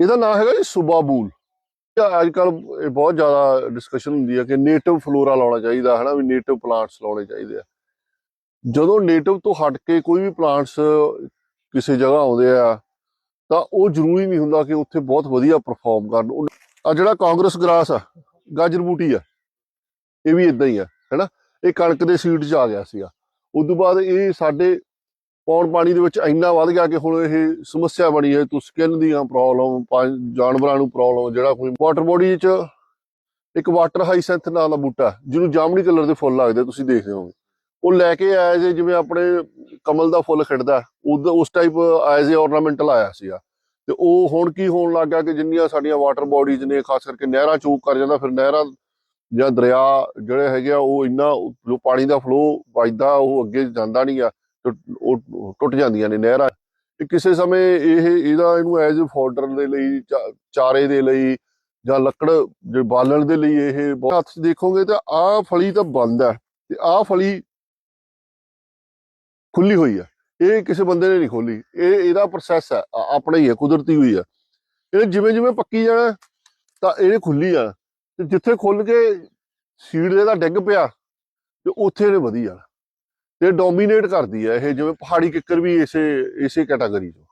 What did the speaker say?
ਇਹਦਾ ਨਾਮ ਹੈਗਾ ਜੀ ਸੁਬਾਬੂਲ ਅੱਜ ਕੱਲ ਇਹ ਬਹੁਤ ਜ਼ਿਆਦਾ ਡਿਸਕਸ਼ਨ ਹੁੰਦੀ ਹੈ ਕਿ ਨੇਟਿਵ ਫਲੋਰਾ ਲਾਉਣਾ ਚਾਹੀਦਾ ਹੈ ਨਾ ਵੀ ਨੇਟਿਵ ਪਲਾਂਟਸ ਲਾਉਣੇ ਚਾਹੀਦੇ ਆ। ਜਦੋਂ ਨੇਟਿਵ ਤੋਂ ਹਟ ਕੇ ਕੋਈ ਵੀ ਪਲਾਂਟਸ ਕਿਸੇ ਜਗ੍ਹਾ ਆਉਂਦੇ ਆ, ਤਾਂ ਉਹ ਜ਼ਰੂਰੀ ਨਹੀਂ ਹੁੰਦਾ ਕਿ ਉੱਥੇ ਬਹੁਤ ਵਧੀਆ ਪਰਫਾਰਮ ਕਰਨ। ਆ ਜਿਹੜਾ ਕਾਂਗਰਸ ਗ੍ਰਾਸ ਆ, ਗਾਜਰ ਬੂਟੀ ਆ, ਇਹ ਵੀ ਇਦਾਂ ਹੀ ਆ, ਹੈਨਾ। ਇਹ ਕਣਕ ਦੇ ਸੀਡ 'ਚ ਆ ਗਿਆ ਸੀਗਾ। ਉਸ ਤੋਂ ਬਾਅਦ ਇਹ ਸਾਡੇ ਪੌਣ ਪਾਣੀ ਦੇ ਵਿੱਚ ਇੰਨਾ ਵੱਧ ਗਿਆ ਕਿ ਹੁਣ ਇਹ ਸਮੱਸਿਆ ਬਣੀ ਹੈ, ਤੂੰ ਸਕਿਨ ਦੀਆਂ ਪ੍ਰੋਬਲਮ ਜਾਨਵਰਾਂ ਨੂੰ ਪ੍ਰੋਬਲਮ ਜਿਹੜਾ ਕੋਈ ਵਾਟਰ ਬੋਡੀ 'ਚ ਇੱਕ ਵਾਟਰ ਹਾਈਸੈਂਥ ਨਾਂ ਦਾ ਬੂਟਾ ਜਿਹਨੂੰ ਜਾਮਣੀ ਕਲਰ ਦੇ ਫੁੱਲ ਲੱਗਦੇ, ਤੁਸੀਂ ਦੇਖਦੇ ਹੋਗੇ ਉਹ ਲੈ ਕੇ ਆਇਆ ਜੇ ਜਿਵੇਂ ਆਪਣੇ ਕਮਲ ਦਾ ਫੁੱਲ ਖਿੜਦਾ ਉਹਦਾ- ਉਸ ਟਾਈਪ ਐਜ਼ ਏ ornamental ਆਇਆ ਸੀਗਾ। ਤੇ ਉਹ ਹੁਣ ਕੀ ਹੋਣ ਲੱਗ ਗਿਆ ਕਿ ਜਿੰਨੀਆਂ ਸਾਡੀਆਂ ਵਾਟਰ ਬੋਡੀਜ਼ ਨੇ, ਖਾਸ ਕਰਕੇ ਨਹਿਰਾਂ ਚੋਕ ਕਰ ਜਾਂਦਾ, ਫਿਰ ਨਹਿਰਾਂ ਜਾਂ ਦਰਿਆ ਜਿਹੜੇ ਹੈਗੇ ਆ, ਉਹ ਇੰਨਾ, ਜੋ ਪਾਣੀ ਦਾ ਫਲੋ ਵੱਜਦਾ, ਉਹ ਅੱਗੇ ਜਾਂਦਾ ਨਹੀਂ ਆ। ਟੁੱਟ ਜਾਂਦੀਆਂ ਨੇ ਨਹਿਰਾਂ। ਤੇ ਕਿਸੇ ਸਮੇਂ ਇਹ, ਇਹਦਾ ਇਹਨੂੰ ਐਜ਼ ਫੋਲਡਰ ਦੇ ਲਈ, ਚਾ- ਚਾਰੇ ਦੇ ਲਈ ਜਾਂ ਲੱਕੜ ਜੇ ਬਾਲਣ ਦੇ ਲਈ ਇਹ ਹੱਥ ਦੇਖੋਗੇ ਤਾਂ ਆਹ ਫਲੀ ਤਾਂ ਬੰਦ ਹੈ ਤੇ ਆਹ ਫਲੀ ਖੁੱਲੀ ਹੋਈ ਹੈ। ਇਹ ਕਿਸੇ ਬੰਦੇ ਨੇ ਨਹੀਂ ਖੋਲੀ ਇਹ, ਇਹਦਾ ਪ੍ਰੋਸੈਸ ਹੈ। ਆਪਣਾ ਹੀ ਹੈ, ਕੁਦਰਤੀ ਹੋਈ ਹੈ। ਇਹ ਜਿਵੇਂ ਜਿਵੇਂ ਪੱਕੀ ਜਾਣਾ, ਤਾਂ ਇਹ ਖੁੱਲੀ ਆ। ਤੇ ਜਿੱਥੇ ਖੁੱਲ ਕੇ ਸੀਡ ਦਾ ਡਿੱਗ ਪਿਆ, ਤੇ ਉੱਥੇ ਇਹਨੇ ਵਧੀ ਜਾਣਾ। ਤੇ ਡੋਮੀਨੇਟ ਕਰਦੀ ਹੈ ਇਹ ਜਿਵੇਂ ਪਹਾੜੀ ਕਿੱਕਰ ਵੀ ਇਸੇ ਇਸੇ ਕੈਟਾਗਰੀ ਚੋਂ।